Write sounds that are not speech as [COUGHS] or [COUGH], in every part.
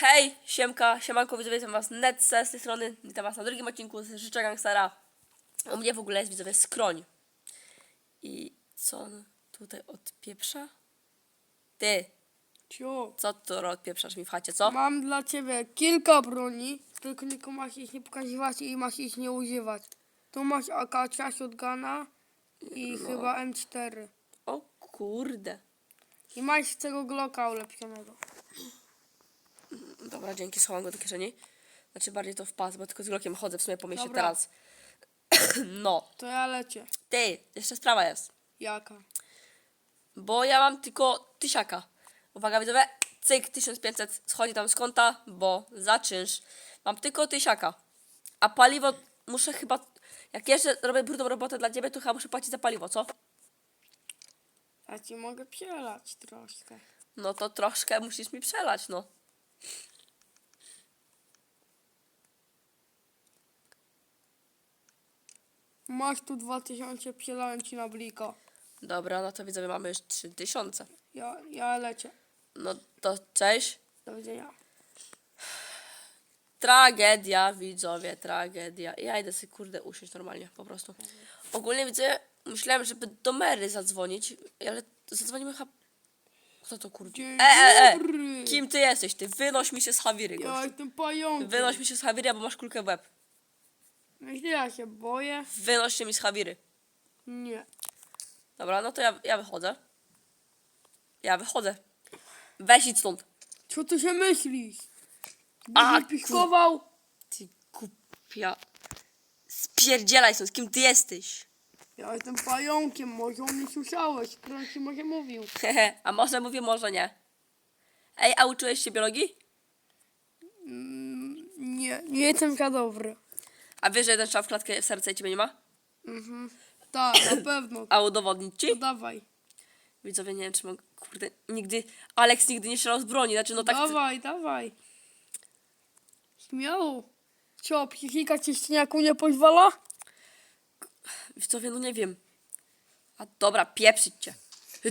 Hej, siemka, siemanko, widzowie, witam was Netce z tej strony, witam was na drugim odcinku z Życzę Gangstera. U mnie w ogóle jest, widzowie, skroń. I co on tutaj odpieprza? Ty, Cio, co tu odpieprzasz mi w chacie, co? mam dla ciebie kilka broni, tylko nikomu masz ich nie pokazywać i masz ich nie używać. Tu masz AK shotguna i No. chyba M4. O kurde. I masz tego Glocka ulepszonego. Dobra, dzięki, schowam go do kieszeni. Znaczy bardziej to w pas, bo tylko z Glockiem chodzę w sumie po mieście Dobra. teraz. [CLEARS THROAT] no, To ja lecie. ty, jeszcze sprawa jest. Jaka? Bo ja mam tylko tysiaka. Uwaga widzowie, cyk, 1500 schodzi tam z konta, bo za czynsz mam tylko tysiaka. A paliwo muszę chyba, jak jeszcze robię brudną robotę dla ciebie, to chyba muszę płacić za paliwo, co? Ja ci mogę przelać troszkę. No to troszkę musisz mi przelać, no. Masz tu 2000, przelałem ci na bliko. Dobra, no to widzowie mamy już 3000. Ja, ja lecie. No to cześć. Do widzenia. Tragedia, widzowie, tragedia. Ja idę sobie, kurde, usiąść normalnie, po prostu. Ogólnie widzę, myślałem, żeby do Mary zadzwonić, ale zadzwonimy chyba... Kto to, kurde? Dzień E, e, e! dobry. Kim ty jesteś, ty? Wynoś mi się z Hawiry, Ja gościu. jestem pająkiem. Wynoś mi się z Hawiry, bo masz kulkę w łeb. Myślę, ja się boję. Wynoś się mi z Hawiry. Nie. Dobra, no to ja, ja wychodzę. Ja wychodzę. Weź idź stąd. Co ty się myślisz? A, Będziesz piskował? Ty kupia. Spierdzielaj stąd, kim ty jesteś? Ja jestem pająkiem, może o mnie słyszałeś, ktoś ci może mówił. [LAUGHS] Hehe, a może mówię, może nie. Ej, a uczyłeś się biologii? Mm, nie, nie jestem za dobry. A wiesz, że jeden strzał w klatkę w serce i ciebie nie ma? Mhm. Tak, na pewno. A udowodnić To ci? dawaj. Widzowie, nie wiem, czy mogę... Kurde, nigdy... Alex nigdy nie strzelał z broni, znaczy no tak... Dawaj, dawaj. Śmiało. Co, psychika ci ścieniaku nie pozwala? Widzowie, no nie wiem. A dobra, pieprzyć cię.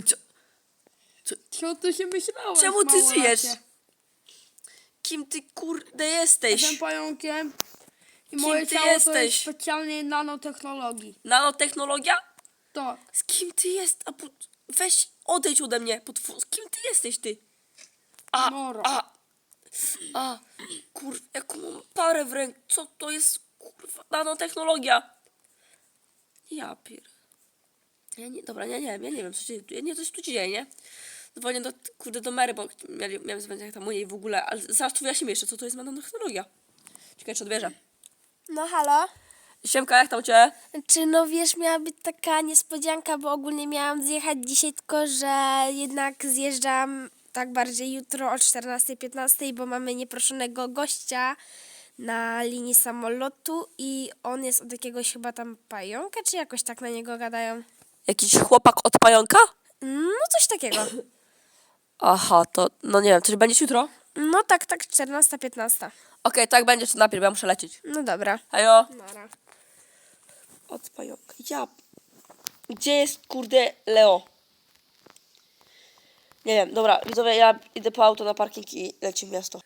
Co? Co ty się myślałeś, Czemu ty małolacie? żyjesz? Kim ty kurde jesteś? Jestem pająkiem i Kim moje ty ciało to jest jesteś? specjalnej nanotechnologii. Nanotechnologia? Tak. Z kim ty jest? A, pu- weź, odejdź ode mnie. Potwór. Z kim ty jesteś, ty? A, Nora. a, a, kurwa, jaką mam parę w ręku. Co to jest, kurwa, nanotechnologia? Ja pier... Ja nie, dobra, nie, nie, ja nie wiem, co się, ja nie, coś tu dzieje, nie? Dzwonię do, kurde, do Mary, bo miałem dzwonić jak tam u niej w ogóle, ale zaraz tu wyjaśnimy jeszcze, co to jest nanotechnologia. Czekaj, czy odbierze. No halo? Siemka, jak tam cię? Czy no wiesz, miała być taka niespodzianka, bo ogólnie miałam zjechać dzisiaj, tylko że jednak zjeżdżam tak bardziej jutro o 14.15, bo mamy nieproszonego gościa na linii samolotu i on jest od jakiegoś chyba tam pająka, czy jakoś tak na niego gadają? Jakiś chłopak od pająka? No coś takiego. Aha, to, no nie wiem, coś będziesz jutro? No tak, tak, 14.15. Okej, tak będzie, to najpierw, bo ja muszę lecieć. No dobra. Hejo. Nara. Od pająka. Ja. Gdzie jest, kurde, Leo? Nie wiem, dobra, widzowie, ja idę po auto na parking i leci w miasto.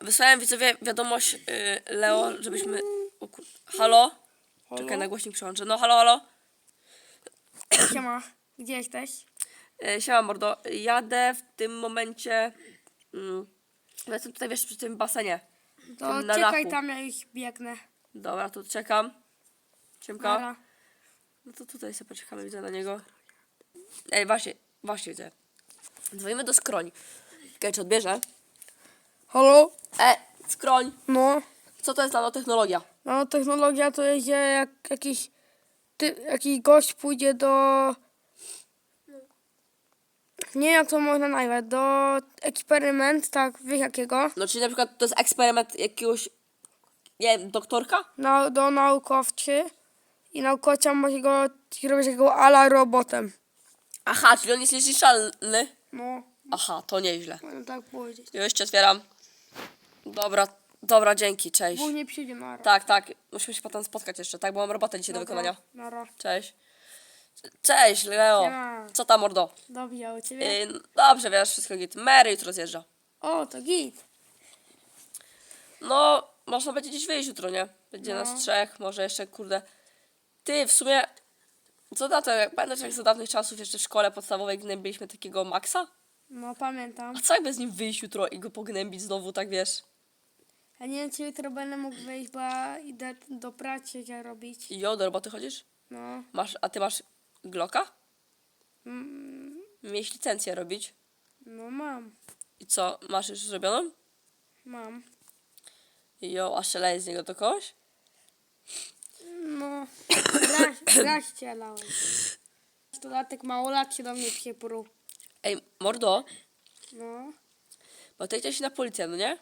Wysłałem widzowie wiadomość y, Leo, żebyśmy... O kur... Halo? Halo? Czekaj, na głośnik przełączę. No, halo, halo? Siema, gdzie jesteś? E, siema, mordo. Jadę w tym momencie... Mm, ja jestem tutaj, wiesz, przy tym basenie. To Tym na czekaj dachu. tam, ja już biegnę. Dobra, to czekam. Ciemka. Nara. No to tutaj sobie poczekamy, widzę na niego. Ej, właśnie, właśnie widzę. Dzwonimy do skroń. Czekaj, czy odbierze? Halo? E, skroń, No. co to jest nanotechnologia? Nanotechnologia to jest, że jak jakiś, ty, jakiś gość pójdzie do... Nie jak to można nazwać, do eksperyment, tak, wiesz jakiego? No, czyli na przykład to jest eksperyment jakiegoś, nie wiem, doktorka? Na, do naukowcy i naukowca może go zrobić jego ala robotem. Aha, czyli on jest niezniszczalny. No, Aha, to nieźle. można tak powiedzieć. Już cię otwieram. Dobra, dobra, dzięki, cześć. Później przyjdzie na Tak, tak, musimy się potem spotkać jeszcze, tak, bo mam robotę dzisiaj do wykonania. Nara. Cześć. Cześć, Leo. Siema. Co tam, mordo? Dobrze, a u ciebie? Yy, dobrze, wiesz, wszystko git. Mary jutro zjeżdża. O, to git. No, można będzie gdzieś wyjść jutro, nie? Będzie No. nas trzech, może jeszcze, kurde. Ty, w sumie, co to, jak pamiętasz jak za dawnych czasów jeszcze w szkole podstawowej gnębiliśmy takiego Maxa? No pamiętam. A co jakby z nim wyjść jutro i go pognębić znowu, tak wiesz? Ja nie wiem, czy jutro będę mógł wyjść, bo ja idę do pracy ja robić. I jo, do roboty chodzisz? No. Masz, a ty masz Glocka? Mm, Miałeś licencję robić. no mam. I co, masz już zrobioną? Mam. Jo, a strzelałeś z niego do kogoś? No. [COUGHS] Raz, raz strzelałem. Stolatek małolat się do mnie przyprół. Ej, mordo, No. bo ty chciałeś na policję, no nie?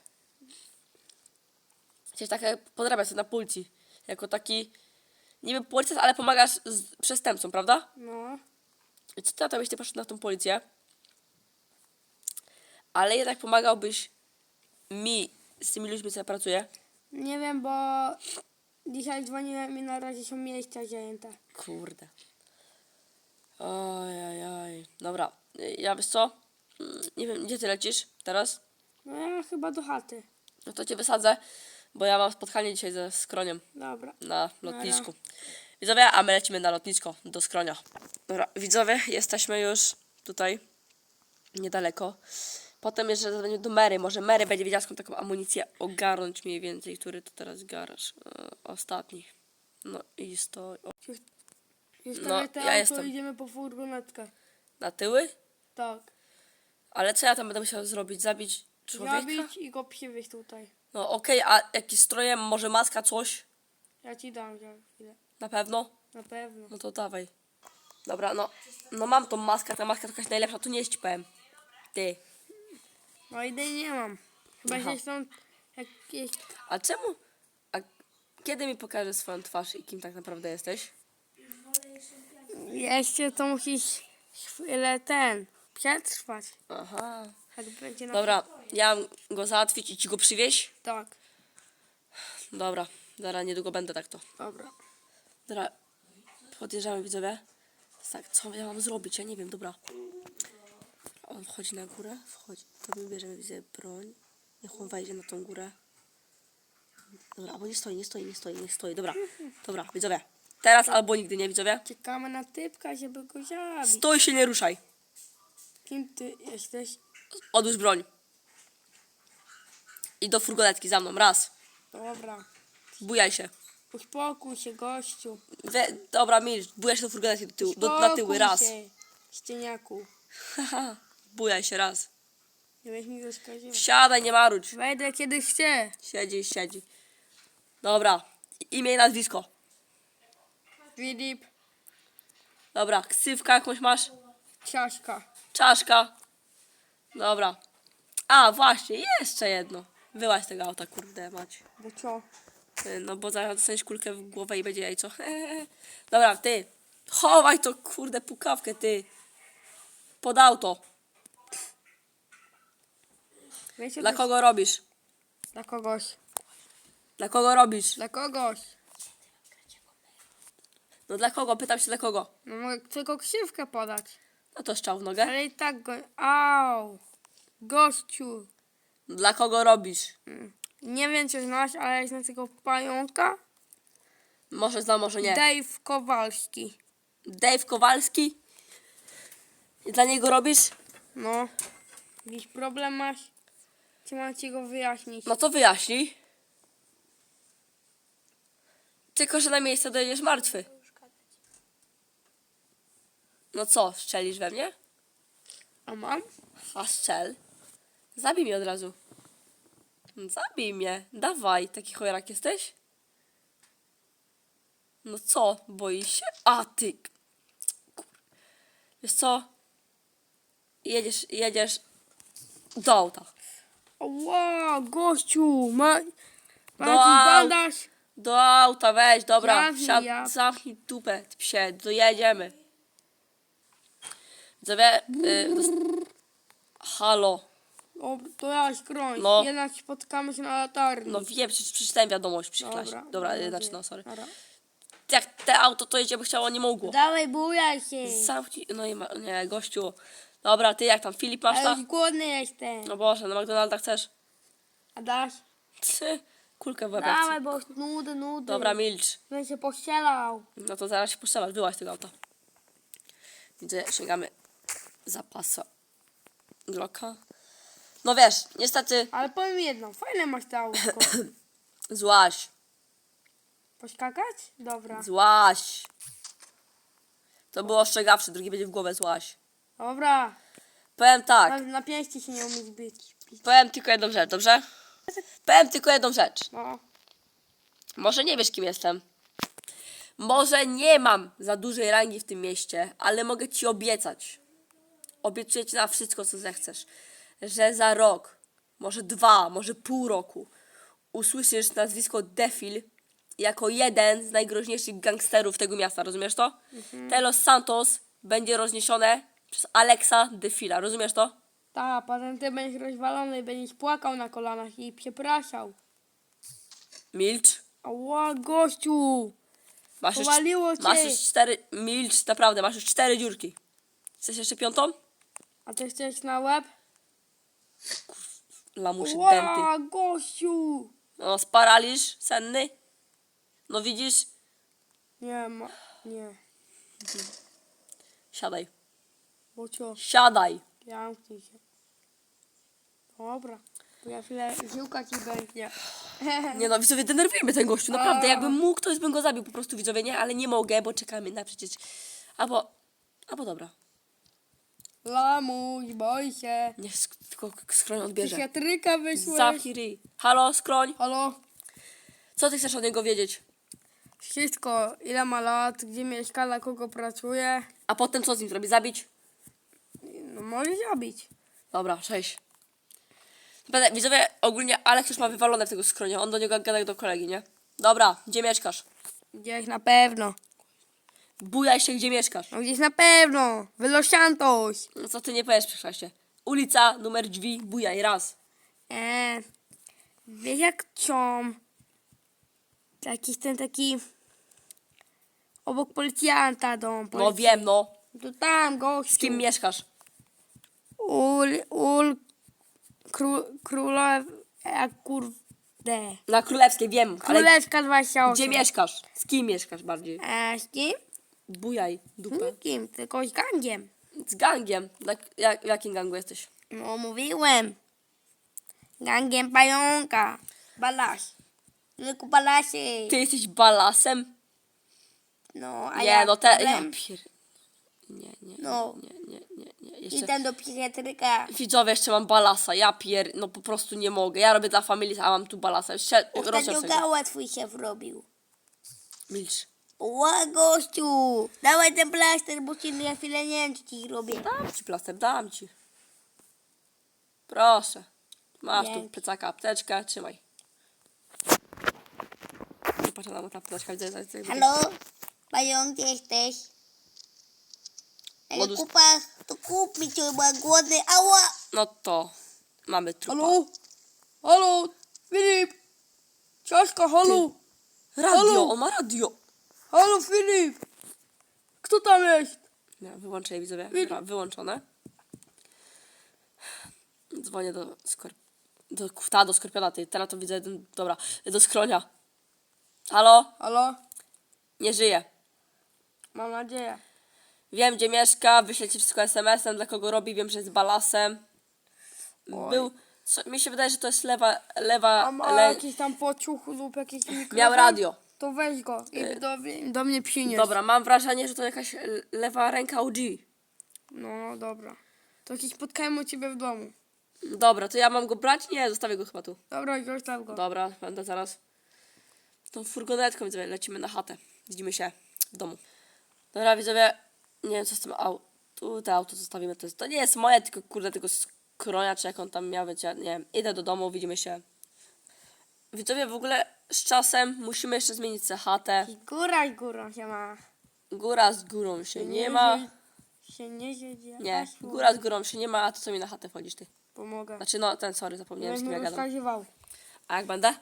Chciałeś tak jak podrabiać sobie na policji. Jako taki, niby policjant, ale pomagasz z przestępcom, prawda? No. I co ty na to byś ty poszedł na tą policję? Ale jednak pomagałbyś mi z tymi ludźmi, co ja pracuję. Nie wiem, bo dzisiaj dzwoniłem i na razie są miejsca zajęte. Kurde. Ojajaj. Dobra, y, ja wiesz co? Mm, Nie wiem, gdzie ty lecisz teraz? No ja chyba do chaty. No to cię wysadzę, bo ja mam spotkanie dzisiaj ze skroniem Dobra. na lotnisku. Widzowie, a my lecimy na lotnisko do skronia. Dobra, widzowie, jesteśmy już tutaj niedaleko. Potem jeszcze zadzwonię do Mary. Może Mary będzie wiedziała skąd taką amunicję ogarnąć mniej więcej, który to teraz garaż. E, ostatni. No i stoi. O, No, no, te ja jestem. idziemy po furgonetkę. na tyły? Tak. Ale co ja tam będę musiał zrobić? Zabić człowieka? Zabić i go przywieźć tutaj. No okej, a jakiś strojem, może maska, coś? Ja ci dam za chwilę. Na pewno? Na pewno. No to dawaj. Dobra, no. No mam tą maskę, ta maska to jakaś najlepsza, tu nie powiem. Ty. No idei nie mam. Chyba Aha. że są jakieś... A czemu? A kiedy mi pokażesz swoją twarz i kim tak naprawdę jesteś? Jeszcze to musisz chwilę ten... Przetrwać. Aha. Jak będzie na... Dobra, ja mam go załatwić i ci go przywieźć? Tak. Dobra, zaraz niedługo będę tak to. Dobra. Dobra, podjeżdżamy widzowie. Tak, co ja mam zrobić? Ja nie wiem, dobra. On wchodzi na górę, wchodzi. To my bierzemy widzę broń. Niech on wejdzie na tą górę. Dobra, albo nie stoi, nie stoi, nie stoi, nie stoi. Dobra, dobra, widzowie. Teraz albo nigdy nie, widzowie. Czekamy na typka, żeby go zabić. Stoj się, nie ruszaj. Kim ty jesteś? Odłóż broń. I do furgonetki za mną, raz. Dobra. Bujaj się. Uspokój się, gościu. We, dobra, milcz, bujaj się do furgonetki do tyłu, do, na tyły, Uspokój raz. Się, ścieniaku. Haha, bujaj się, raz. Nie weź mi rozkazywać. Wsiadaj, nie marudź. Wejdę kiedy chcę. Siedzi, siedzi. Dobra. Imię i nazwisko. Filip, Dobra. Ksywka jakąś masz? ciaszka. Czaszka. Dobra. A, właśnie, jeszcze jedno. Wyłaź tego auta, kurde, mać. Bo co? Y, No bo zaraz dostaniesz kulkę w głowę i będzie jajco. [LAUGHS] Dobra, ty. Chowaj to, kurde, pukawkę, ty. Pod auto. Wiecie, Dla kogo robisz? Dla kogoś. Dla kogo robisz? Dla kogoś. No dla kogo? Pytam się dla kogo. No mogę tylko ksywkę podać. No to szczał w nogę. Ale i tak go... Au! Gościu. Dla kogo robisz? Mm. Nie wiem, czy znasz, ale jest na tego pająka. Może znam, może nie. Dave Kowalski. Dave Kowalski? I dla niego robisz? No. Jakiś problem masz? Czy mam ci go wyjaśnić? No to wyjaśnij. Tylko, że na miejsce dojedziesz martwy. No co, strzelisz we mnie? A mam? A strzel. Zabij mnie od razu. Zabij mnie. Dawaj, taki chojerak jesteś? No co, boisz się? A ty. Kur- Wiesz co? Jedziesz, jedziesz do auta. Ła, gościu! Ma... Ma Do jakiś au- bandaż? Do auta, weź, dobra. Wsiad, ja. zamknij dupę, ty psie, dojedziemy. Widzowie, y, Halo. O, to ja skroń. No. Jednak spotkamy się na latarni. No wiem, przecież przeczytałem wiadomość przy klasie. Dobra. Dobra, dobra, znaczy no, sorry. Dobra. Jak te auto to jedzie, bo chciało, nie mogło. Dawaj, bujaj się. Zamknij, no i ma, nie, gościu. Dobra, ty jak tam, Filip masz Ale tam? już głodny jestem. No Boże, na McDonalda chcesz? A dasz? Ty, kulkę w łeb. Dawaj, bo nudy, nudy. Dobra, milcz. Będę się pościelał. No to zaraz się puszczamy, wyłaź tego auta. Widzę, sięgamy zapasa Glocka. No wiesz, niestety Ale powiem jedno, fajne masz to autko. [COUGHS] złaś, Poskakać? Dobra. złaś. To było ostrzegawcze, drugi będzie w głowę złaś. Dobra. Powiem Na, tak, na pięści się nie umieć bić. powiem tylko jedną rzecz, dobrze? Powiem tylko jedną rzecz. No. Może nie wiesz, kim jestem. Może nie mam za dużej rangi w tym mieście, ale mogę ci obiecać. Obiecuję ci na wszystko, co zechcesz, że za rok, może dwa, może pół roku usłyszysz nazwisko Defil jako jeden z najgroźniejszych gangsterów tego miasta, rozumiesz to? Te Los Santos będzie rozniesione przez Alexa Defila, rozumiesz to? Tak, potem ty będziesz rozwalony i będziesz płakał na kolanach i przepraszał. Milcz. Ała, gościu! Masz już, Powaliło cię. masz już cztery, milcz, naprawdę, masz już cztery dziurki. Chcesz jeszcze piątą? A ty chcesz na łeb? Lamuszy dęty. Ła, gościu! No, sparaliż senny. No widzisz? Nie ma, nie. Siadaj. Bo co? Siadaj. Zamknij się. Dobra. Bo ja chwilę ziółka ci będzie. [LAUGHS] Nie no, widzowie, denerwuje mnie ten gościu. Naprawdę, jakbym mógł, to bym go zabił po prostu, widzowie, nie? Ale nie mogę, bo czekamy na przecież... Albo... Albo dobra. Lamuś, boj się. Niech sk- tylko skroń odbierze. Psychiatryka wyszłeś. Zamknij ryj. Halo, skroń. Halo? Co ty chcesz od niego wiedzieć? Wszystko. Ile ma lat, gdzie mieszka, dla kogo pracuje. A potem co z nim zrobi? Zabić? No może zabić. Dobra, cześć. Będę, widzowie, ogólnie Alex już ma wywalone w tego skronia. On do niego gada jak do kolegi, nie? Dobra, gdzie mieszkasz? Gdzieś na pewno. Bujaj się, gdzie mieszkasz. No gdzieś na pewno. W Los Santos. No co ty nie powiesz czasie? Ulica, numer drzwi, bujaj, raz. Eee, wiesz jak ciom. Jakiś ten taki... Obok policjanta dom. No policji- wiem, no. To tam, gościu. Z kim mieszkasz? Ul, ul, król, królew, e, kurde. Na Królewskiej, wiem, ale Królewska 28. gdzie mieszkasz? Z kim mieszkasz bardziej? E, z kim? Bujaj, dupę. Nikim, tylko z gangiem. Z gangiem. Na, jak, w jakim gangu jesteś? No, mówiłem. Gangiem pająka. Balas. Tylko balasy. Ty jesteś balasem? No, a nie, ja no te... Ja pier... Nie, nie, No. nie, nie, nie, nie. Jeszcze... Idę do psychiatryka. Widzowie, jeszcze mam balasa. Ja pier... No po prostu nie mogę. Ja robię dla familii, a mam tu balasa. Jeszcze... Ostatnio gała twój się wrobił. Milcz. Ła, gościu. Dawaj ten plaster, bo ci na chwilę nie wiem, co ci robię. Dam ci plaster, dam ci. Proszę. Masz tu Dzięki. plecaka, apteczkę, trzymaj. Nie patrzę na ta apteczka, widzę, widzę, widzę. Halo? Pająk, gdzie jesteś? Ale Modus- kupa, to kup mi cię, bo głodny. Ała! No to mamy trupa. Halo? Halo? Filip? Ciaśka, halo? Radio, on ma radio. Halo, Filip? Kto tam jest? Nie, wyłączę je widzowie. Wi- Dobra, wyłączone. Dzwonię do skor... Do, ta, do skorpiona, ty. Teraz to widzę, jeden- dobra, do skronia. Halo? Halo? Nie żyje. Mam nadzieję. Wiem, gdzie mieszka, wyślę ci wszystko SMS-em, dla kogo robi, wiem, że jest balasem. Był, co, mi się wydaje, że to jest lewa, lewa, A ma le, jakiś tam pociuch lub jakiś mikrofon? miał radio. To weź go i do, do mnie przynieś. Dobra, mam wrażenie, że to jakaś lewa ręka OG. No, dobra. To jakiś spotkajmy u ciebie w domu. Dobra, to ja mam go brać? Nie, zostawię go chyba tu. Dobra, zostaw go. Dobra, będę zaraz. Tą furgonetką widzowie, lecimy na chatę. Widzimy się w domu. Dobra, widzowie, nie wiem co z tym auto. Tu te auto zostawimy. To, jest, to nie jest moje, tylko kurde, tego skronia, czy jak on tam miał, wiecie, nie wiem. Idę do domu, widzimy się. Widzowie, w ogóle z czasem musimy jeszcze zmienić. I góra i górą się ma. Góra z górą się nie ma. Się nie siedzi. Nie, góra z górą się nie ma, a to co mi na chatę wchodzisz ty? Pomogę. Znaczy, no, ten, sorry, zapomniałem, z kim Będę ja gadam. rozkazywał. A jak będę?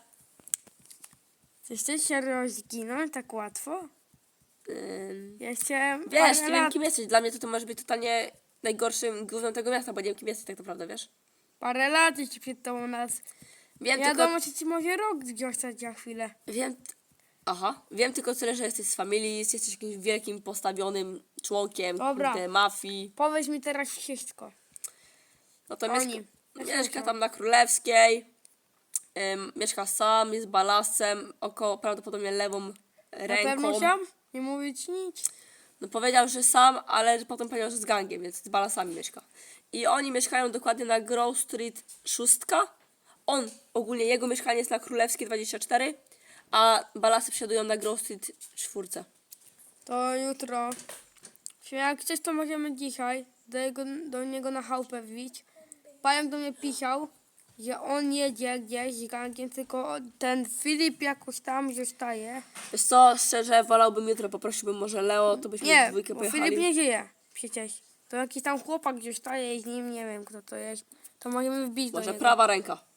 Chcesz się rozginąć tak łatwo? Ym, Jeszcze Wiesz, parę wiem lat, kim jesteś. Dla mnie to ty możesz być totalnie najgorszym głównym tego miasta, bo nie wiem kim jesteś tak naprawdę, wiesz? parę lat jeszcze przed tobą nas Wiem Wiadomo, tylko... że ci może rok zostać za chwilę. Wiem... Aha. Wiem tylko tyle, że jesteś z familii, jesteś jakimś wielkim, postawionym członkiem Dobra. kurde, mafii. Powiedz mi teraz wszystko. No to Oni. mieszka, mieszka tam na Królewskiej. Ym, mieszka sam, jest balasem, około prawdopodobnie lewą Na ręką. pewno sam? Nie mówić nic. No powiedział, że sam, ale potem powiedział, że z gangiem, więc z balasami mieszka. I oni mieszkają dokładnie na Grove Street 6. On, ogólnie jego mieszkanie jest na Królewskiej 24, a balasy przesiadują na Grove Street 4. To jutro. Jak chcesz, to możemy dzisiaj do, jego, do niego na chałupę wbić. Pająk do mnie pisał, że on jedzie gdzieś z gangiem, tylko ten Filip jakoś tam zostaje. Wiesz co, szczerze, wolałbym jutro, poprosiłbym może Leo, to byśmy Nie, w dwójkę bo pojechali. Filip nie żyje przecież. To jakiś tam chłopak gdzieś staje z nim, nie wiem kto to jest. To możemy wbić do Może niego. prawa ręka.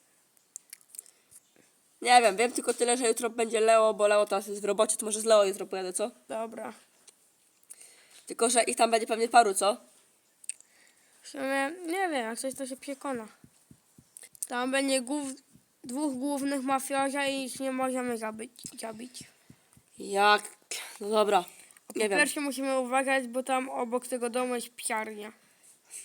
Nie wiem, wiem tylko tyle, że jutro będzie Leo, bo Leo teraz jest w robocie, to może z Leo jutro pojadę, co? Dobra. Tylko, że ich tam będzie pewnie paru, co? W sumie, nie wiem, jak coś to się przekona. Tam będzie głów, dwóch głównych mafioza i ich nie możemy zabić. zabić. Jak? No dobra. Po Nie wiem. pierwsze musimy uważać, bo tam obok tego domu jest psiarnia.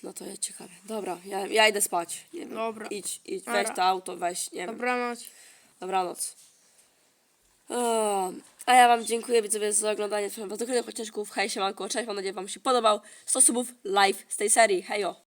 No to jest ciekawe. Dobra, ja, ja idę spać. Nie wiem. Dobra. Idź, idź, Dobra. weź to auto, weź, nie wiem. Dobranoc. Dobranoc. O, a ja wam dziękuję widzowie za oglądanie. Trwam was do kolejnych odcinków. Hej, siemanko, cześć, mam nadzieję wam się podobał. 100 subów live z tej serii. Hejo.